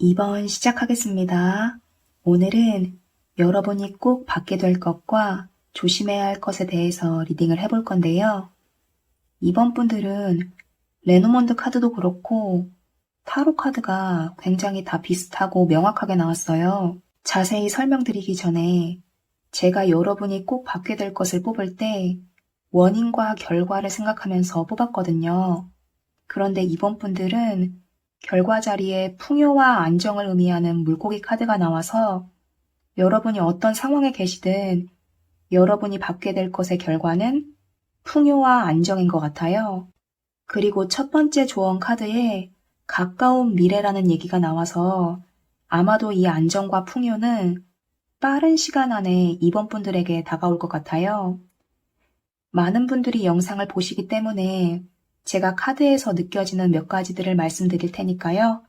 2번 시작하겠습니다. 오늘은 여러분이 꼭 받게 될 것과 조심해야 할 것에 대해서 리딩을 해볼 건데요. 이번 분들은 레노몬드 카드도 그렇고 타로 카드가 굉장히 다 비슷하고 명확하게 나왔어요. 자세히 설명드리기 전에 제가 여러분이 꼭 받게 될 것을 뽑을 때 원인과 결과를 생각하면서 뽑았거든요. 그런데 이번 분들은 결과 자리에 풍요와 안정을 의미하는 물고기 카드가 나와서 여러분이 어떤 상황에 계시든 여러분이 받게 될 것의 결과는 풍요와 안정인 것 같아요. 그리고 첫 번째 조언 카드에 가까운 미래라는 얘기가 나와서 아마도 이 안정과 풍요는 빠른 시간 안에 이번 분들에게 다가올 것 같아요. 많은 분들이 영상을 보시기 때문에 제가 카드에서 느껴지는 몇 가지들을 말씀드릴 테니까요.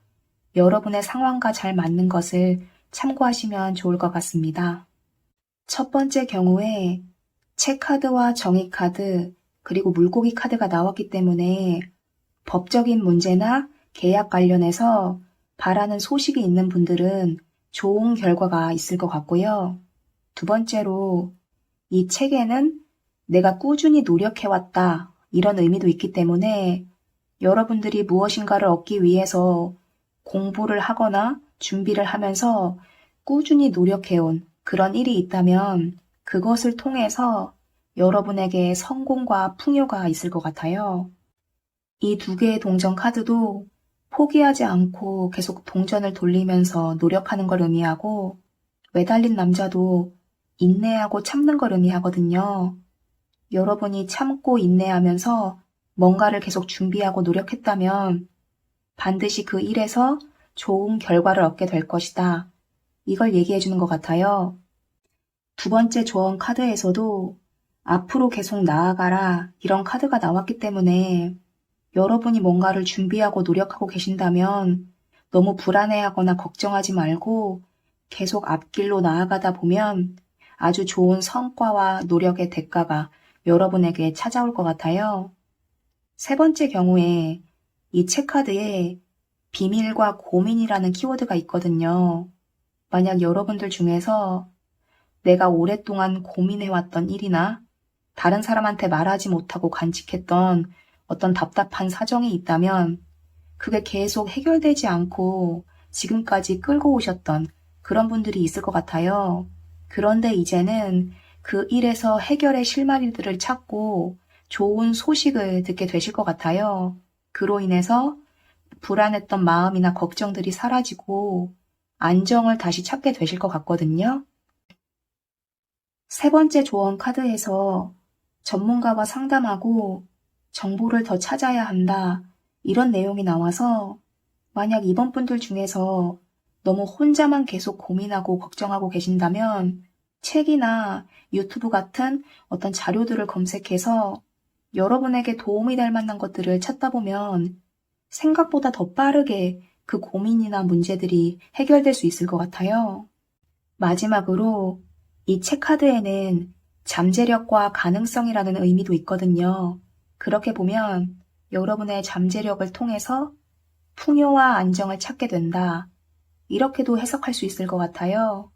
여러분의 상황과 잘 맞는 것을 참고하시면 좋을 것 같습니다. 첫 번째 경우에 체 카드와 정의 카드, 그리고 물고기 카드가 나왔기 때문에 법적인 문제나 계약 관련해서 바라는 소식이 있는 분들은 좋은 결과가 있을 것 같고요. 두 번째로 이 책에는 내가 꾸준히 노력해왔다 이런 의미도 있기 때문에 여러분들이 무엇인가를 얻기 위해서 공부를 하거나 준비를 하면서 꾸준히 노력해온 그런 일이 있다면 그것을 통해서 여러분에게 성공과 풍요가 있을 것 같아요. 이 두 개의 동전 카드도 포기하지 않고 계속 동전을 돌리면서 노력하는 걸 의미하고 매달린 남자도 인내하고 참는 걸 의미하거든요. 여러분이 참고 인내하면서 뭔가를 계속 준비하고 노력했다면 반드시 그 일에서 좋은 결과를 얻게 될 것이다. 이걸 얘기해 주는 것 같아요. 두 번째 조언 카드에서도 앞으로 계속 나아가라 이런 카드가 나왔기 때문에 여러분이 뭔가를 준비하고 노력하고 계신다면 너무 불안해하거나 걱정하지 말고 계속 앞길로 나아가다 보면 아주 좋은 성과와 노력의 대가가 여러분에게 찾아올 것 같아요. 세 번째 경우에 이 체카드에 비밀과 고민이라는 키워드가 있거든요. 만약 여러분들 중에서 내가 오랫동안 고민해왔던 일이나 다른 사람한테 말하지 못하고 간직했던 어떤 답답한 사정이 있다면 그게 계속 해결되지 않고 지금까지 끌고 오셨던 그런 분들이 있을 것 같아요. 그런데 이제는 그 일에서 해결의 실마리들을 찾고 좋은 소식을 듣게 되실 것 같아요. 그로 인해서 불안했던 마음이나 걱정들이 사라지고 안정을 다시 찾게 되실 것 같거든요. 세 번째 조언 카드에서 전문가와 상담하고 정보를 더 찾아야 한다. 이런 내용이 나와서 만약 이번 분들 중에서 너무 혼자만 계속 고민하고 걱정하고 계신다면 책이나 유튜브 같은 어떤 자료들을 검색해서 여러분에게 도움이 될 만한 것들을 찾다 보면 생각보다 더 빠르게 그 고민이나 문제들이 해결될 수 있을 것 같아요. 마지막으로 이 책 카드에는 잠재력과 가능성이라는 의미도 있거든요. 그렇게 보면 여러분의 잠재력을 통해서 풍요와 안정을 찾게 된다. 이렇게도 해석할 수 있을 것 같아요.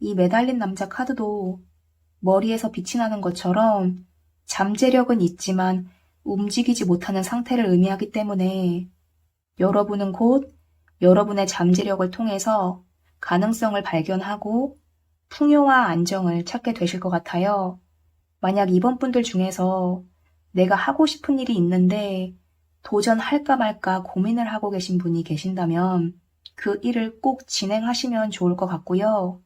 이 매달린 남자 카드도 머리에서 빛이 나는 것처럼 잠재력은 있지만 움직이지 못하는 상태를 의미하기 때문에 여러분은 곧 여러분의 잠재력을 통해서 가능성을 발견하고 풍요와 안정을 찾게 되실 것 같아요. 만약 이번 분들 중에서 내가 하고 싶은 일이 있는데 도전할까 말까 고민을 하고 계신 분이 계신다면 그 일을 꼭 진행하시면 좋을 것 같고요.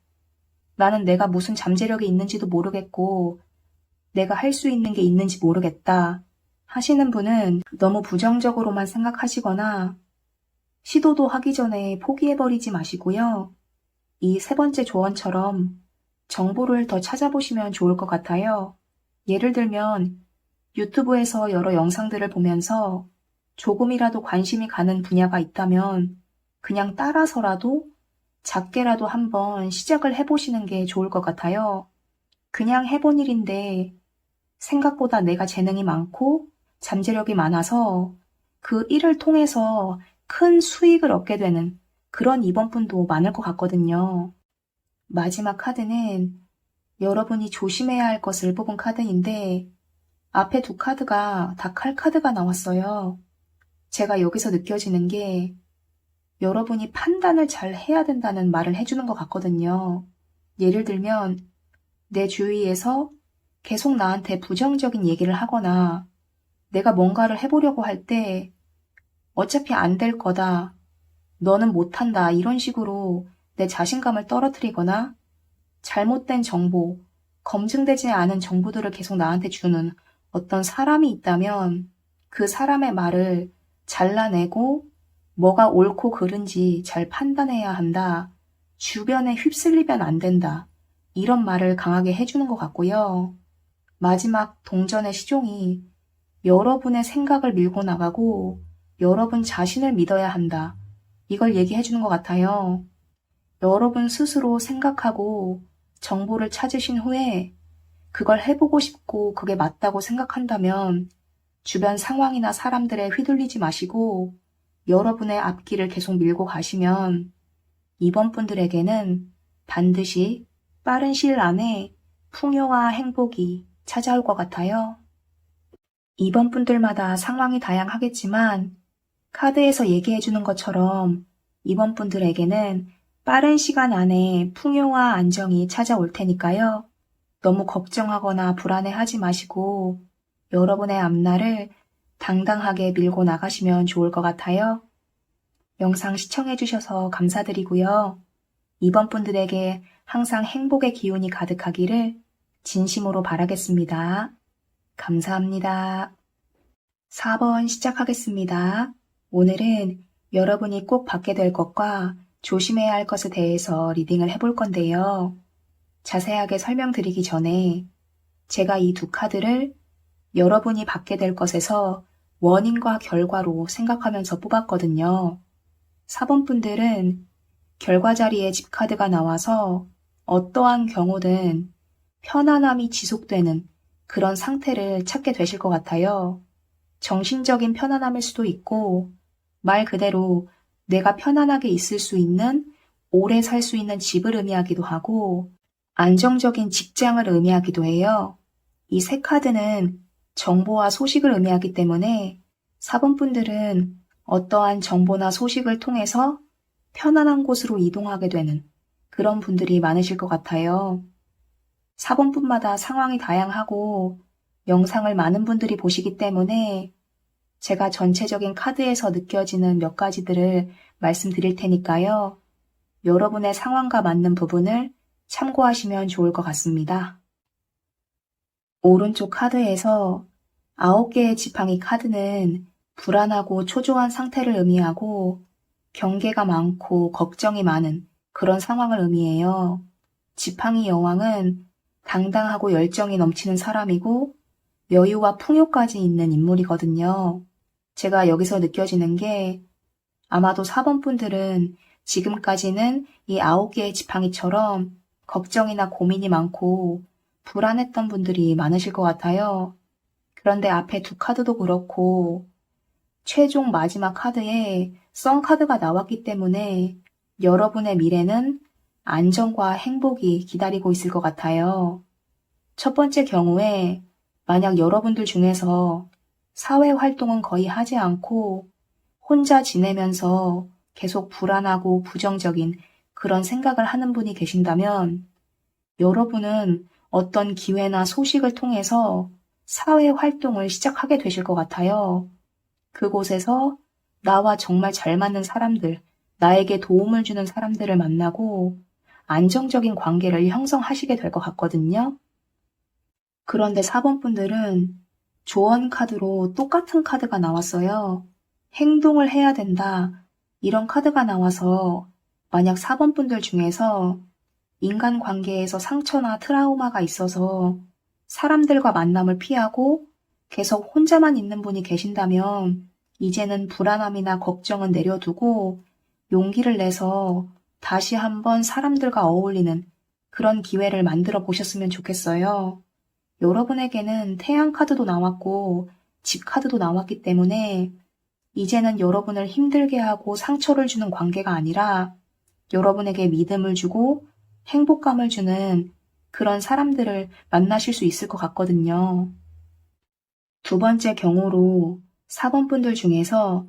나는 내가 무슨 잠재력이 있는지도 모르겠고 내가 할 수 있는 게 있는지 모르겠다 하시는 분은 너무 부정적으로만 생각하시거나 시도도 하기 전에 포기해버리지 마시고요. 이 세 번째 조언처럼 정보를 더 찾아보시면 좋을 것 같아요. 예를 들면 유튜브에서 여러 영상들을 보면서 조금이라도 관심이 가는 분야가 있다면 그냥 따라서라도 작게라도 한번 시작을 해보시는 게 좋을 것 같아요. 그냥 해본 일인데 생각보다 내가 재능이 많고 잠재력이 많아서 그 일을 통해서 큰 수익을 얻게 되는 그런 이번 분도 많을 것 같거든요. 마지막 카드는 여러분이 조심해야 할 것을 뽑은 카드인데 앞에 두 카드가 다 칼 카드가 나왔어요. 제가 여기서 느껴지는 게 여러분이 판단을 잘 해야 된다는 말을 해주는 것 같거든요. 예를 들면 내 주위에서 계속 나한테 부정적인 얘기를 하거나 내가 뭔가를 해보려고 할 때 어차피 안 될 거다. 너는 못한다. 이런 식으로 내 자신감을 떨어뜨리거나 잘못된 정보, 검증되지 않은 정보들을 계속 나한테 주는 어떤 사람이 있다면 그 사람의 말을 잘라내고 뭐가 옳고 그른지 잘 판단해야 한다. 주변에 휩쓸리면 안 된다. 이런 말을 강하게 해주는 것 같고요. 마지막 동전의 시종이 여러분의 생각을 밀고 나가고 여러분 자신을 믿어야 한다. 이걸 얘기해 주는 것 같아요. 여러분 스스로 생각하고 정보를 찾으신 후에 그걸 해보고 싶고 그게 맞다고 생각한다면 주변 상황이나 사람들에 휘둘리지 마시고 여러분의 앞길을 계속 밀고 가시면 이번 분들에게는 반드시 빠른 시일 안에 풍요와 행복이 찾아올 것 같아요. 이번 분들마다 상황이 다양하겠지만 카드에서 얘기해 주는 것처럼 이번 분들에게는 빠른 시간 안에 풍요와 안정이 찾아올 테니까요. 너무 걱정하거나 불안해하지 마시고 여러분의 앞날을 당당하게 밀고 나가시면 좋을 것 같아요. 영상 시청해주셔서 감사드리고요. 이번 분들에게 항상 행복의 기운이 가득하기를 진심으로 바라겠습니다. 감사합니다. 4번 시작하겠습니다. 오늘은 여러분이 꼭 받게 될 것과 조심해야 할 것에 대해서 리딩을 해볼 건데요. 자세하게 설명드리기 전에 제가 이 두 카드를 여러분이 받게 될 것에서 원인과 결과로 생각하면서 뽑았거든요. 4번 분들은 결과 자리에 집 카드가 나와서 어떠한 경우든 편안함이 지속되는 그런 상태를 찾게 되실 것 같아요. 정신적인 편안함일 수도 있고 말 그대로 내가 편안하게 있을 수 있는 오래 살 수 있는 집을 의미하기도 하고 안정적인 직장을 의미하기도 해요. 이 세 카드는 정보와 소식을 의미하기 때문에 4번 분들은 어떠한 정보나 소식을 통해서 편안한 곳으로 이동하게 되는 그런 분들이 많으실 것 같아요. 4번뿐마다 상황이 다양하고 영상을 많은 분들이 보시기 때문에 제가 전체적인 카드에서 느껴지는 몇 가지들을 말씀드릴 테니까요. 여러분의 상황과 맞는 부분을 참고하시면 좋을 것 같습니다. 오른쪽 카드에서 9개의 지팡이 카드는 불안하고 초조한 상태를 의미하고 경계가 많고 걱정이 많은 그런 상황을 의미해요. 지팡이 여왕은 당당하고 열정이 넘치는 사람이고 여유와 풍요까지 있는 인물이거든요. 제가 여기서 느껴지는 게 아마도 4번 분들은 지금까지는 이 9개의 지팡이처럼 걱정이나 고민이 많고 불안했던 분들이 많으실 것 같아요. 그런데 앞에 두 카드도 그렇고 최종 마지막 카드에 썬 카드가 나왔기 때문에 여러분의 미래는 안정과 행복이 기다리고 있을 것 같아요. 첫 번째 경우에 만약 여러분들 중에서 사회 활동은 거의 하지 않고 혼자 지내면서 계속 불안하고 부정적인 그런 생각을 하는 분이 계신다면 여러분은 어떤 기회나 소식을 통해서 사회 활동을 시작하게 되실 것 같아요. 그곳에서 나와 정말 잘 맞는 사람들, 나에게 도움을 주는 사람들을 만나고 안정적인 관계를 형성하시게 될 것 같거든요. 그런데 4번 분들은 조언 카드로 똑같은 카드가 나왔어요. 행동을 해야 된다. 이런 카드가 나와서 만약 4번 분들 중에서 인간 관계에서 상처나 트라우마가 있어서 사람들과 만남을 피하고 계속 혼자만 있는 분이 계신다면 이제는 불안함이나 걱정은 내려두고 용기를 내서 다시 한번 사람들과 어울리는 그런 기회를 만들어 보셨으면 좋겠어요. 여러분에게는 태양 카드도 나왔고 집 카드도 나왔기 때문에 이제는 여러분을 힘들게 하고 상처를 주는 관계가 아니라 여러분에게 믿음을 주고 행복감을 주는 그런 사람들을 만나실 수 있을 것 같거든요. 두 번째 경우로 4번 분들 중에서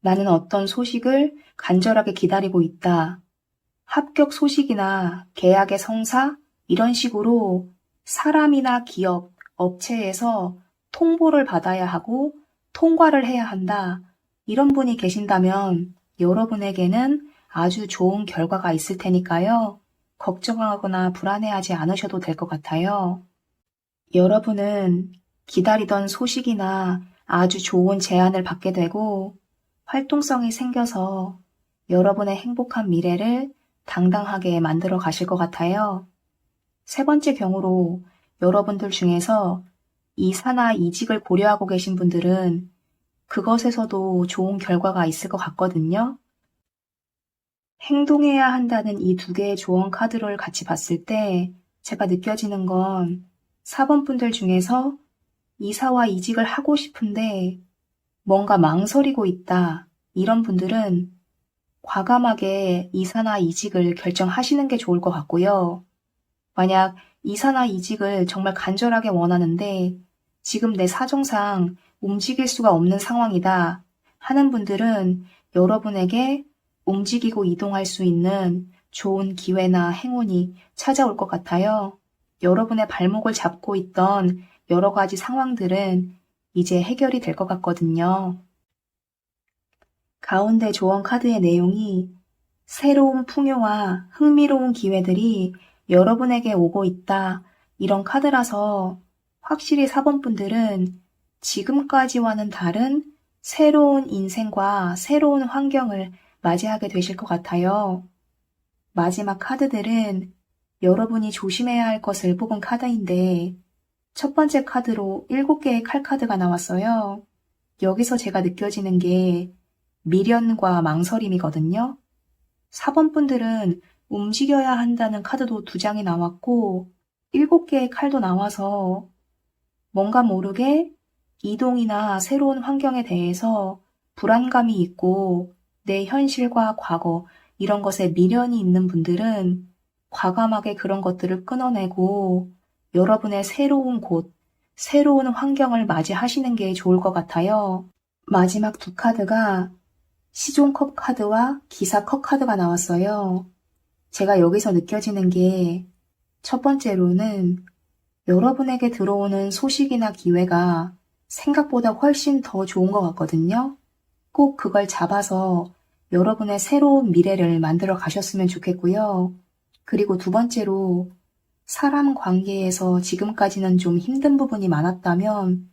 나는 어떤 소식을 간절하게 기다리고 있다. 합격 소식이나 계약의 성사 이런 식으로 사람이나 기업, 업체에서 통보를 받아야 하고 통과를 해야 한다. 이런 분이 계신다면 여러분에게는 아주 좋은 결과가 있을 테니까요. 걱정하거나 불안해하지 않으셔도 될 것 같아요. 여러분은 기다리던 소식이나 아주 좋은 제안을 받게 되고 활동성이 생겨서 여러분의 행복한 미래를 당당하게 만들어 가실 것 같아요. 세 번째 경우로 여러분들 중에서 이사나 이직을 고려하고 계신 분들은 그것에서도 좋은 결과가 있을 것 같거든요. 행동해야 한다는 이 두 개의 조언 카드를 같이 봤을 때 제가 느껴지는 건 4번 분들 중에서 이사와 이직을 하고 싶은데 뭔가 망설이고 있다. 이런 분들은 과감하게 이사나 이직을 결정하시는 게 좋을 것 같고요. 만약 이사나 이직을 정말 간절하게 원하는데 지금 내 사정상 움직일 수가 없는 상황이다 하는 분들은 여러분에게 움직이고 이동할 수 있는 좋은 기회나 행운이 찾아올 것 같아요. 여러분의 발목을 잡고 있던 여러 가지 상황들은 이제 해결이 될 것 같거든요. 가운데 조언 카드의 내용이 새로운 풍요와 흥미로운 기회들이 여러분에게 오고 있다. 이런 카드라서 확실히 4번 분들은 지금까지와는 다른 새로운 인생과 새로운 환경을 맞이하게 되실 것 같아요. 마지막 카드들은 여러분이 조심해야 할 것을 뽑은 카드인데 첫 번째 카드로 7개의 칼 카드가 나왔어요. 여기서 제가 느껴지는 게 미련과 망설임이거든요. 4번 분들은 움직여야 한다는 카드도 두 장이 나왔고 7개의 칼도 나와서 뭔가 모르게 이동이나 새로운 환경에 대해서 불안감이 있고 내 현실과 과거 이런 것에 미련이 있는 분들은 과감하게 그런 것들을 끊어내고 여러분의 새로운 곳, 새로운 환경을 맞이하시는 게 좋을 것 같아요. 마지막 두 카드가 시종컵 카드와 기사 컵 카드가 나왔어요. 제가 여기서 느껴지는 게 첫 번째로는 여러분에게 들어오는 소식이나 기회가 생각보다 훨씬 더 좋은 것 같거든요. 꼭 그걸 잡아서 여러분의 새로운 미래를 만들어 가셨으면 좋겠고요. 그리고 두 번째로 사람 관계에서 지금까지는 좀 힘든 부분이 많았다면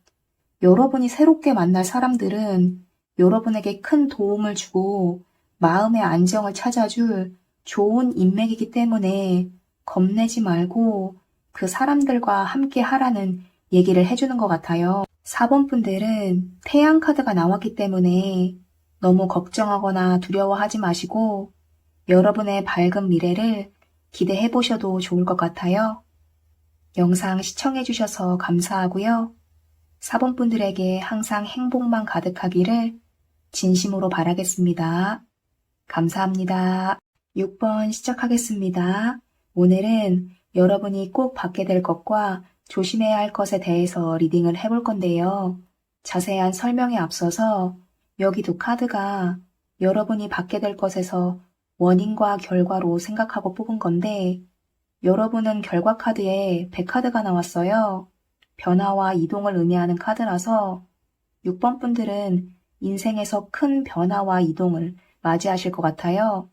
여러분이 새롭게 만날 사람들은 여러분에게 큰 도움을 주고 마음의 안정을 찾아줄 좋은 인맥이기 때문에 겁내지 말고 그 사람들과 함께 하라는 얘기를 해주는 것 같아요. 4번 분들은 태양 카드가 나왔기 때문에 너무 걱정하거나 두려워하지 마시고 여러분의 밝은 미래를 기대해 보셔도 좋을 것 같아요. 영상 시청해 주셔서 감사하고요. 4번 분들에게 항상 행복만 가득하기를 진심으로 바라겠습니다. 감사합니다. 6번 시작하겠습니다. 오늘은 여러분이 꼭 받게 될 것과 조심해야 할 것에 대해서 리딩을 해볼 건데요. 자세한 설명에 앞서서 여기 두 카드가 여러분이 받게 될 것에서 원인과 결과로 생각하고 뽑은 건데 여러분은 결과 카드에 100카드가 나왔어요. 변화와 이동을 의미하는 카드라서 6번 분들은 인생에서 큰 변화와 이동을 맞이하실 것 같아요.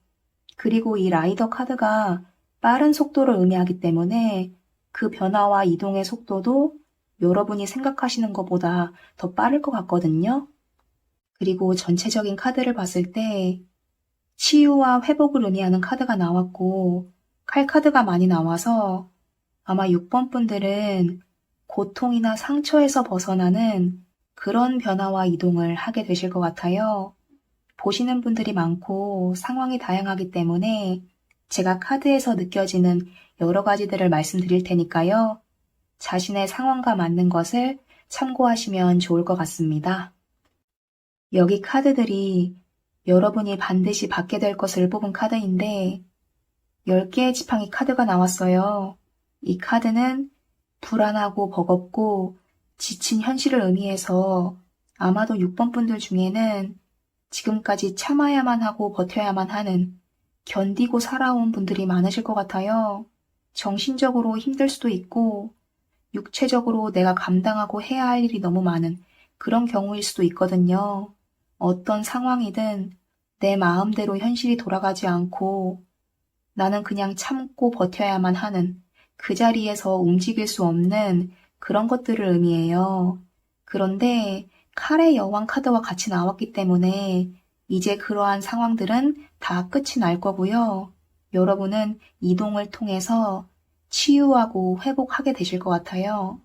그리고 이 라이더 카드가 빠른 속도를 의미하기 때문에 그 변화와 이동의 속도도 여러분이 생각하시는 것보다 더 빠를 것 같거든요. 그리고 전체적인 카드를 봤을 때 치유와 회복을 의미하는 카드가 나왔고 칼 카드가 많이 나와서 아마 6번 분들은 고통이나 상처에서 벗어나는 그런 변화와 이동을 하게 되실 것 같아요. 보시는 분들이 많고 상황이 다양하기 때문에 제가 카드에서 느껴지는 여러 가지들을 말씀드릴 테니까요. 자신의 상황과 맞는 것을 참고하시면 좋을 것 같습니다. 여기 카드들이 여러분이 반드시 받게 될 것을 뽑은 카드인데 10개의 지팡이 카드가 나왔어요. 이 카드는 불안하고 버겁고 지친 현실을 의미해서 아마도 6번 분들 중에는 지금까지 참아야만 하고 버텨야만 하는 견디고 살아온 분들이 많으실 것 같아요. 정신적으로 힘들 수도 있고 육체적으로 내가 감당하고 해야 할 일이 너무 많은 그런 경우일 수도 있거든요. 어떤 상황이든 내 마음대로 현실이 돌아가지 않고 나는 그냥 참고 버텨야만 하는 그 자리에서 움직일 수 없는 그런 것들을 의미해요. 그런데 칼의 여왕 카드와 같이 나왔기 때문에 이제 그러한 상황들은 다 끝이 날 거고요. 여러분은 이동을 통해서 치유하고 회복하게 되실 것 같아요.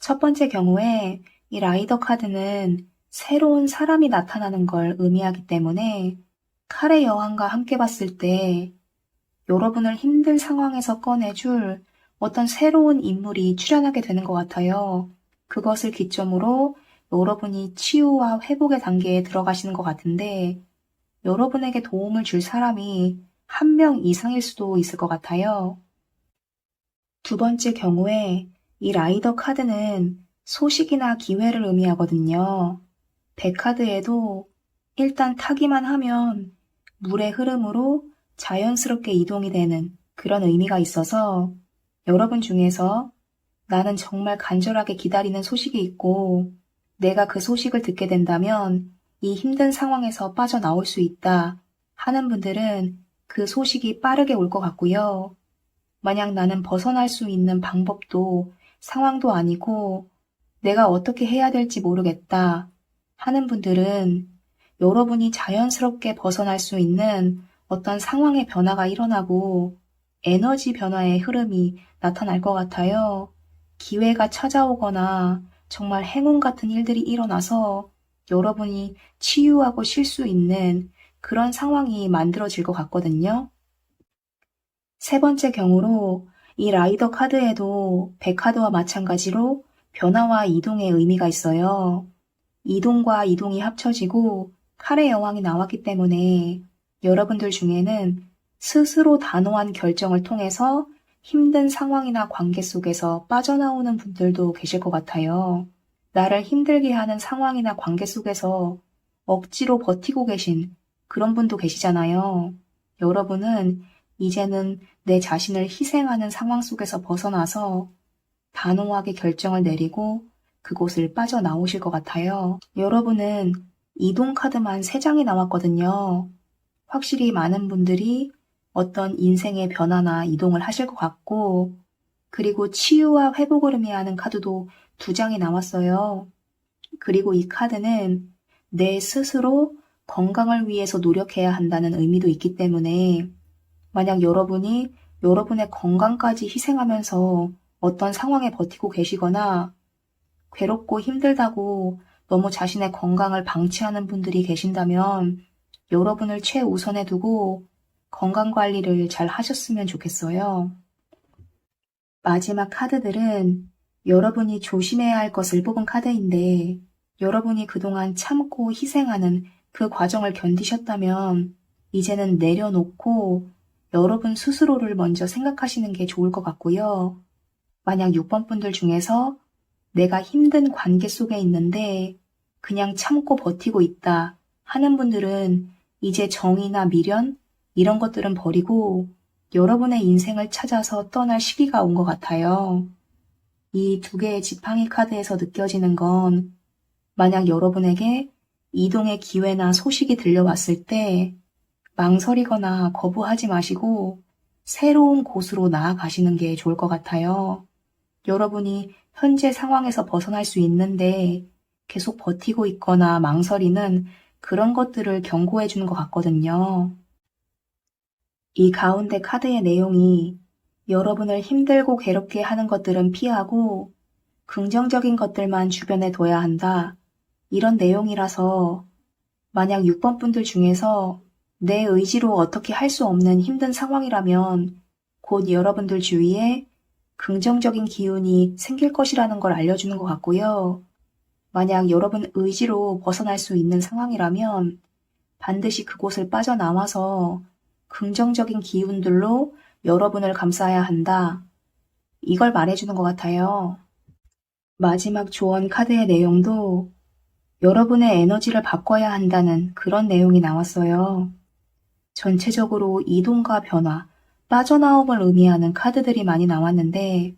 첫 번째 경우에 이 라이더 카드는 새로운 사람이 나타나는 걸 의미하기 때문에 칼의 여왕과 함께 봤을 때 여러분을 힘들 상황에서 꺼내줄 어떤 새로운 인물이 출연하게 되는 것 같아요. 그것을 기점으로 여러분이 치유와 회복의 단계에 들어가시는 것 같은데 여러분에게 도움을 줄 사람이 한 명 이상일 수도 있을 것 같아요. 두 번째 경우에 이 라이더 카드는 소식이나 기회를 의미하거든요. 백카드에도 일단 타기만 하면 물의 흐름으로 자연스럽게 이동이 되는 그런 의미가 있어서 여러분 중에서 나는 정말 간절하게 기다리는 소식이 있고 내가 그 소식을 듣게 된다면 이 힘든 상황에서 빠져나올 수 있다 하는 분들은 그 소식이 빠르게 올 것 같고요. 만약 나는 벗어날 수 있는 방법도 상황도 아니고 내가 어떻게 해야 될지 모르겠다 하는 분들은 여러분이 자연스럽게 벗어날 수 있는 어떤 상황의 변화가 일어나고 에너지 변화의 흐름이 나타날 것 같아요. 기회가 찾아오거나 정말 행운 같은 일들이 일어나서 여러분이 치유하고 쉴 수 있는 그런 상황이 만들어질 것 같거든요. 세 번째 경우로 이 라이더 카드에도 백카드와 마찬가지로 변화와 이동의 의미가 있어요. 이동과 이동이 합쳐지고 칼의 여왕이 나왔기 때문에 여러분들 중에는 스스로 단호한 결정을 통해서 힘든 상황이나 관계 속에서 빠져나오는 분들도 계실 것 같아요. 나를 힘들게 하는 상황이나 관계 속에서 억지로 버티고 계신 그런 분도 계시잖아요. 여러분은 이제는 내 자신을 희생하는 상황 속에서 벗어나서 단호하게 결정을 내리고 그곳을 빠져나오실 것 같아요. 여러분은 이동 카드만 3장이 나왔거든요. 확실히 많은 분들이 어떤 인생의 변화나 이동을 하실 것 같고, 그리고 치유와 회복을 의미하는 카드도 두 장이 나왔어요. 그리고 이 카드는 내 스스로 건강을 위해서 노력해야 한다는 의미도 있기 때문에 만약 여러분이 여러분의 건강까지 희생하면서 어떤 상황에 버티고 계시거나 괴롭고 힘들다고 너무 자신의 건강을 방치하는 분들이 계신다면 여러분을 최우선에 두고 건강 관리를 잘 하셨으면 좋겠어요. 마지막 카드들은 여러분이 조심해야 할 것을 뽑은 카드인데 여러분이 그동안 참고 희생하는 그 과정을 견디셨다면 이제는 내려놓고 여러분 스스로를 먼저 생각하시는 게 좋을 것 같고요. 만약 6번 분들 중에서 내가 힘든 관계 속에 있는데 그냥 참고 버티고 있다 하는 분들은 이제 정의나 미련 이런 것들은 버리고 여러분의 인생을 찾아서 떠날 시기가 온 것 같아요. 이 두 개의 지팡이 카드에서 느껴지는 건 만약 여러분에게 이동의 기회나 소식이 들려왔을 때 망설이거나 거부하지 마시고 새로운 곳으로 나아가시는 게 좋을 것 같아요. 여러분이 현재 상황에서 벗어날 수 있는데 계속 버티고 있거나 망설이는 그런 것들을 경고해 주는 것 같거든요. 이 가운데 카드의 내용이 여러분을 힘들고 괴롭게 하는 것들은 피하고 긍정적인 것들만 주변에 둬야 한다. 이런 내용이라서 만약 6번 분들 중에서 내 의지로 어떻게 할 수 없는 힘든 상황이라면 곧 여러분들 주위에 긍정적인 기운이 생길 것이라는 걸 알려주는 것 같고요. 만약 여러분 의지로 벗어날 수 있는 상황이라면 반드시 그곳을 빠져나와서 긍정적인 기운들로 여러분을 감싸야 한다. 이걸 말해주는 것 같아요. 마지막 조언 카드의 내용도 여러분의 에너지를 바꿔야 한다는 그런 내용이 나왔어요. 전체적으로 이동과 변화, 빠져나옴을 의미하는 카드들이 많이 나왔는데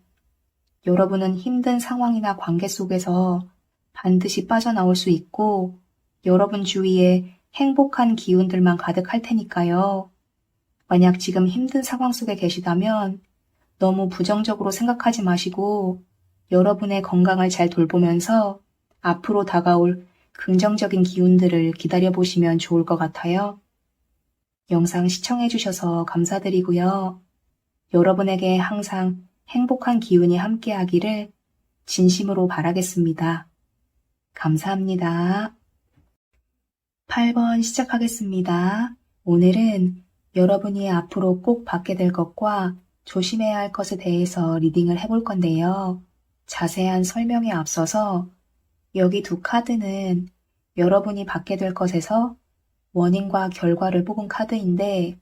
여러분은 힘든 상황이나 관계 속에서 반드시 빠져나올 수 있고 여러분 주위에 행복한 기운들만 가득할 테니까요. 만약 지금 힘든 상황 속에 계시다면 너무 부정적으로 생각하지 마시고 여러분의 건강을 잘 돌보면서 앞으로 다가올 긍정적인 기운들을 기다려보시면 좋을 것 같아요. 영상 시청해주셔서 감사드리고요. 여러분에게 항상 행복한 기운이 함께하기를 진심으로 바라겠습니다. 감사합니다. 8번 시작하겠습니다. 오늘은 여러분이 앞으로 꼭 받게 될 것과 조심해야 할 것에 대해서 리딩을 해볼 건데요. 자세한 설명에 앞서서 여기 두 카드는 여러분이 받게 될 것에서 원인과 결과를 뽑은 카드인데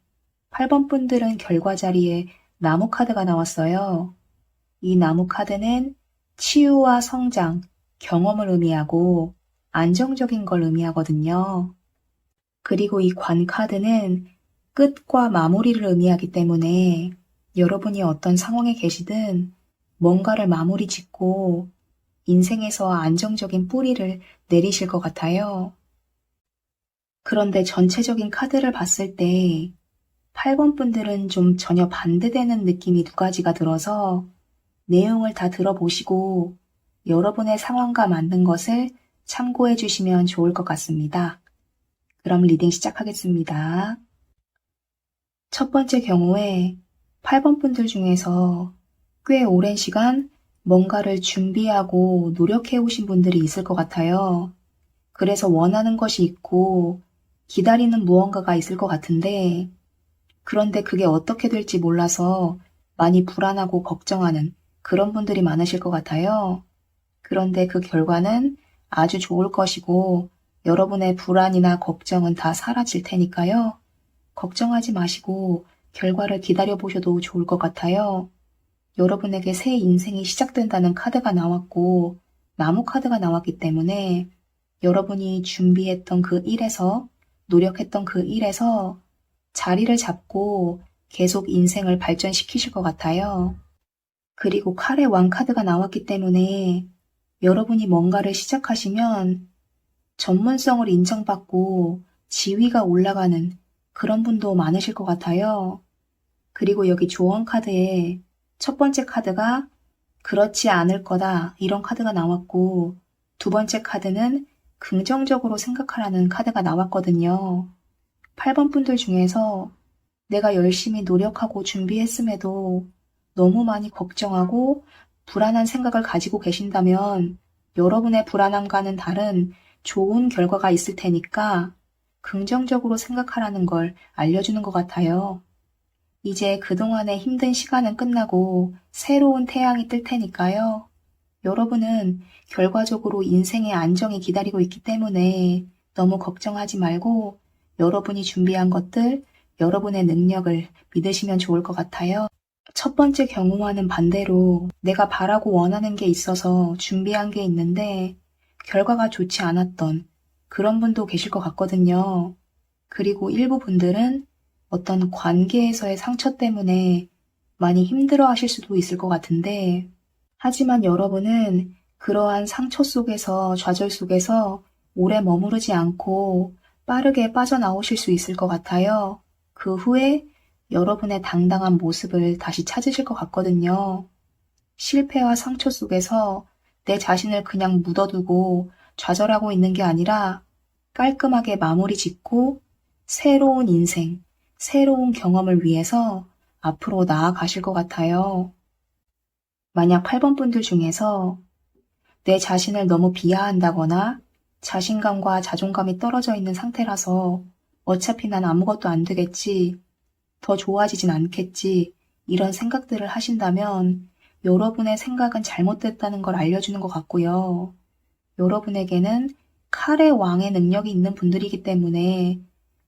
8번 분들은 결과 자리에 나무 카드가 나왔어요. 이 나무 카드는 치유와 성장, 경험을 의미하고 안정적인 걸 의미하거든요. 그리고 이 관 카드는 끝과 마무리를 의미하기 때문에 여러분이 어떤 상황에 계시든 뭔가를 마무리 짓고 인생에서 안정적인 뿌리를 내리실 것 같아요. 그런데 전체적인 카드를 봤을 때 8번 분들은 좀 전혀 반대되는 느낌이 두 가지가 들어서 내용을 다 들어보시고 여러분의 상황과 맞는 것을 참고해 주시면 좋을 것 같습니다. 그럼 리딩 시작하겠습니다. 첫 번째 경우에 8번 분들 중에서 꽤 오랜 시간 뭔가를 준비하고 노력해 오신 분들이 있을 것 같아요. 그래서 원하는 것이 있고 기다리는 무언가가 있을 것 같은데 그런데 그게 어떻게 될지 몰라서 많이 불안하고 걱정하는 그런 분들이 많으실 것 같아요. 그런데 그 결과는 아주 좋을 것이고 여러분의 불안이나 걱정은 다 사라질 테니까요. 걱정하지 마시고 결과를 기다려 보셔도 좋을 것 같아요. 여러분에게 새 인생이 시작된다는 카드가 나왔고 나무 카드가 나왔기 때문에 여러분이 준비했던 그 일에서 노력했던 그 일에서 자리를 잡고 계속 인생을 발전시키실 것 같아요. 그리고 칼의 왕 카드가 나왔기 때문에 여러분이 뭔가를 시작하시면 전문성을 인정받고 지위가 올라가는 그런 분도 많으실 것 같아요. 그리고 여기 조언 카드에 첫 번째 카드가 그렇지 않을 거다 이런 카드가 나왔고 두 번째 카드는 긍정적으로 생각하라는 카드가 나왔거든요. 8번 분들 중에서 내가 열심히 노력하고 준비했음에도 너무 많이 걱정하고 불안한 생각을 가지고 계신다면 여러분의 불안함과는 다른 좋은 결과가 있을 테니까 긍정적으로 생각하라는 걸 알려주는 것 같아요. 이제 그동안의 힘든 시간은 끝나고 새로운 태양이 뜰 테니까요. 여러분은 결과적으로 인생의 안정이 기다리고 있기 때문에 너무 걱정하지 말고 여러분이 준비한 것들, 여러분의 능력을 믿으시면 좋을 것 같아요. 첫 번째 경우와는 반대로 내가 바라고 원하는 게 있어서 준비한 게 있는데 결과가 좋지 않았던 그런 분도 계실 것 같거든요. 그리고 일부 분들은 어떤 관계에서의 상처 때문에 많이 힘들어 하실 수도 있을 것 같은데, 하지만 여러분은 그러한 상처 속에서, 좌절 속에서 오래 머무르지 않고 빠르게 빠져나오실 수 있을 것 같아요. 그 후에 여러분의 당당한 모습을 다시 찾으실 것 같거든요. 실패와 상처 속에서 내 자신을 그냥 묻어두고 좌절하고 있는 게 아니라 깔끔하게 마무리 짓고 새로운 인생, 새로운 경험을 위해서 앞으로 나아가실 것 같아요. 만약 8번 분들 중에서 내 자신을 너무 비하한다거나 자신감과 자존감이 떨어져 있는 상태라서 어차피 난 아무것도 안 되겠지, 더 좋아지진 않겠지, 이런 생각들을 하신다면 여러분의 생각은 잘못됐다는 걸 알려주는 것 같고요. 여러분에게는 칼의 왕의 능력이 있는 분들이기 때문에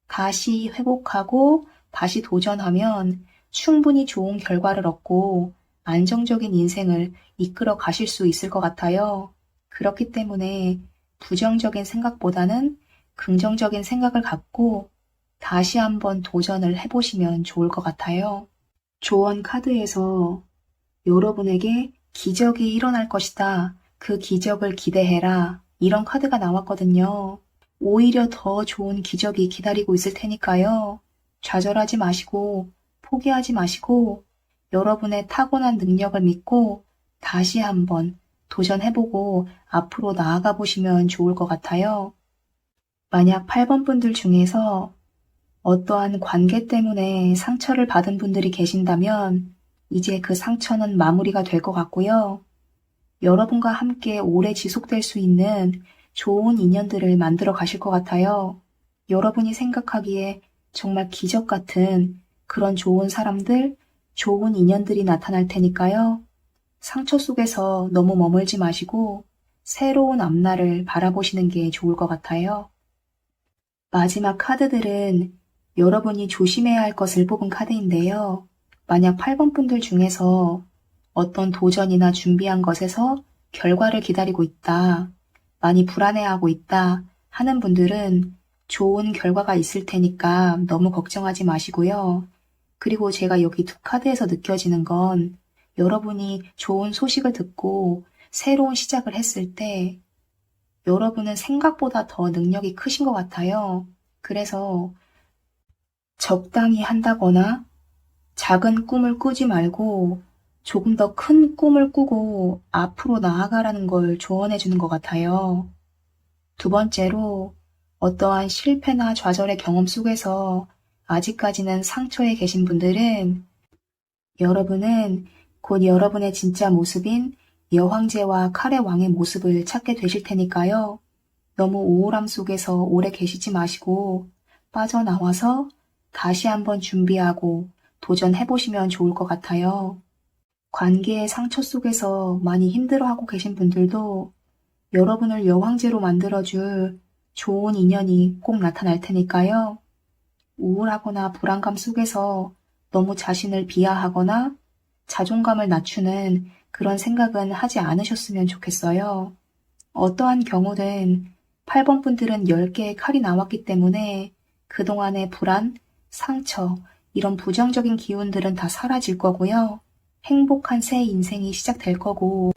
다시 회복하고 다시 도전하면 충분히 좋은 결과를 얻고 안정적인 인생을 이끌어 가실 수 있을 것 같아요. 그렇기 때문에 부정적인 생각보다는 긍정적인 생각을 갖고 다시 한번 도전을 해보시면 좋을 것 같아요. 조언 카드에서 여러분에게 기적이 일어날 것이다. 그 기적을 기대해라. 이런 카드가 나왔거든요. 오히려 더 좋은 기적이 기다리고 있을 테니까요. 좌절하지 마시고 포기하지 마시고 여러분의 타고난 능력을 믿고 다시 한번 도전해보고 앞으로 나아가 보시면 좋을 것 같아요. 만약 8번 분들 중에서 어떠한 관계 때문에 상처를 받은 분들이 계신다면 이제 그 상처는 마무리가 될 것 같고요. 여러분과 함께 오래 지속될 수 있는 좋은 인연들을 만들어 가실 것 같아요. 여러분이 생각하기에 정말 기적 같은 그런 좋은 사람들, 좋은 인연들이 나타날 테니까요. 상처 속에서 너무 머물지 마시고 새로운 앞날을 바라보시는 게 좋을 것 같아요. 마지막 카드들은 여러분이 조심해야 할 것을 뽑은 카드인데요. 만약 8번 분들 중에서 어떤 도전이나 준비한 것에서 결과를 기다리고 있다, 많이 불안해하고 있다 하는 분들은 좋은 결과가 있을 테니까 너무 걱정하지 마시고요. 그리고 제가 여기 두 카드에서 느껴지는 건 여러분이 좋은 소식을 듣고 새로운 시작을 했을 때 여러분은 생각보다 더 능력이 크신 것 같아요. 그래서 적당히 한다거나 작은 꿈을 꾸지 말고 조금 더 큰 꿈을 꾸고 앞으로 나아가라는 걸 조언해 주는 것 같아요. 두 번째로 어떠한 실패나 좌절의 경험 속에서 아직까지는 상처에 계신 분들은 여러분은 곧 여러분의 진짜 모습인 여황제와 칼의 왕의 모습을 찾게 되실 테니까요. 너무 우울함 속에서 오래 계시지 마시고 빠져나와서 다시 한번 준비하고 도전해보시면 좋을 것 같아요. 관계의 상처 속에서 많이 힘들어하고 계신 분들도 여러분을 여왕제로 만들어줄 좋은 인연이 꼭 나타날 테니까요. 우울하거나 불안감 속에서 너무 자신을 비하하거나 자존감을 낮추는 그런 생각은 하지 않으셨으면 좋겠어요. 어떠한 경우든 8번 분들은 10개의 칼이 나왔기 때문에 그동안의 불안, 상처, 이런 부정적인 기운들은 다 사라질 거고요. 행복한 새 인생이 시작될 거고,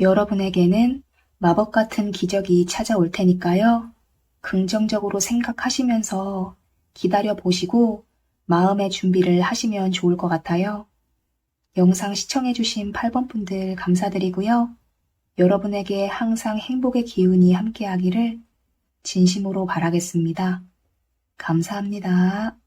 여러분에게는 마법 같은 기적이 찾아올 테니까요. 긍정적으로 생각하시면서 기다려 보시고 마음의 준비를 하시면 좋을 것 같아요. 영상 시청해주신 8번 분들 감사드리고요. 여러분에게 항상 행복의 기운이 함께하기를 진심으로 바라겠습니다. 감사합니다.